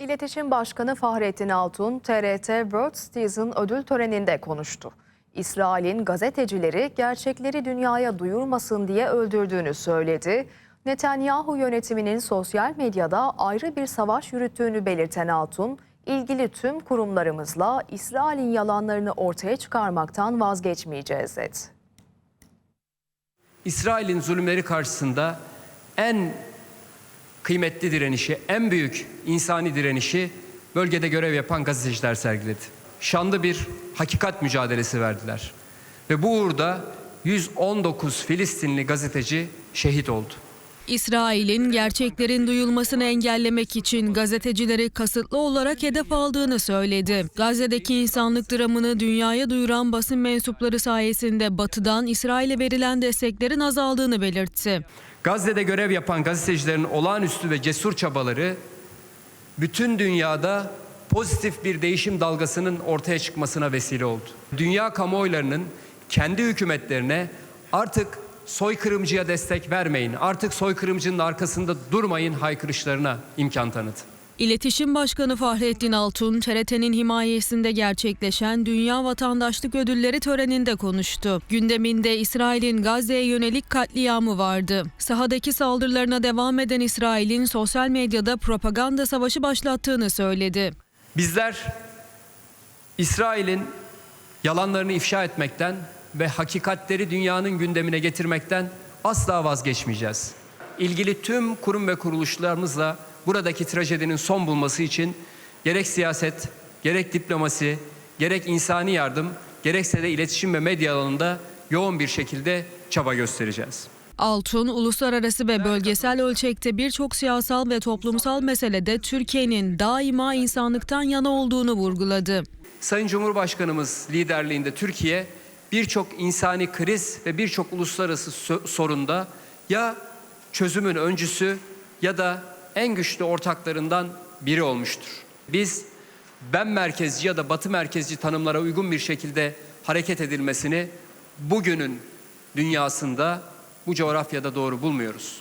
İletişim Başkanı Fahrettin Altun, TRT World Citizen ödül töreninde konuştu. İsrail'in gazetecileri gerçekleri dünyaya duyurmasın diye öldürdüğünü söyledi. Netanyahu yönetiminin sosyal medyada ayrı bir savaş yürüttüğünü belirten Altun, ilgili tüm kurumlarımızla İsrail'in yalanlarını ortaya çıkarmaktan vazgeçmeyeceğiz dedi. İsrail'in zulümleri karşısında en kıymetli direnişi, en büyük insani direnişi bölgede görev yapan gazeteciler sergiledi. Şanlı bir hakikat mücadelesi verdiler. Ve bu uğurda 119 Filistinli gazeteci şehit oldu. İsrail'in gerçeklerin duyulmasını engellemek için gazetecileri kasıtlı olarak hedef aldığını söyledi. Gazze'deki insanlık dramını dünyaya duyuran basın mensupları sayesinde batıdan İsrail'e verilen desteklerin azaldığını belirtti. Gazze'de görev yapan gazetecilerin olağanüstü ve cesur çabaları bütün dünyada pozitif bir değişim dalgasının ortaya çıkmasına vesile oldu. Dünya kamuoylarının kendi hükümetlerine artık soykırımcıya destek vermeyin, artık soykırımcının arkasında durmayın haykırışlarına imkan tanıdı. İletişim Başkanı Fahrettin Altun, TRT'nin himayesinde gerçekleşen Dünya Vatandaşlık Ödülleri töreninde konuştu. Gündeminde İsrail'in Gazze'ye yönelik katliamı vardı. Sahadaki saldırılarına devam eden İsrail'in sosyal medyada propaganda savaşı başlattığını söyledi. Bizler İsrail'in yalanlarını ifşa etmekten ve hakikatleri dünyanın gündemine getirmekten asla vazgeçmeyeceğiz. İlgili tüm kurum ve kuruluşlarımızla buradaki trajedinin son bulması için gerek siyaset, gerek diplomasi, gerek insani yardım, gerekse de iletişim ve medya alanında yoğun bir şekilde çaba göstereceğiz. Altun, uluslararası ve bölgesel ölçekte birçok siyasal ve toplumsal meselede Türkiye'nin daima insanlıktan yana olduğunu vurguladı. Sayın Cumhurbaşkanımız liderliğinde Türkiye birçok insani kriz ve birçok uluslararası so- sorunda ya çözümün öncüsü ya da en güçlü ortaklarından biri olmuştur. Biz ben merkezci ya da batı merkezci tanımlara uygun bir şekilde hareket edilmesini bugünün dünyasında bu coğrafyada doğru bulmuyoruz.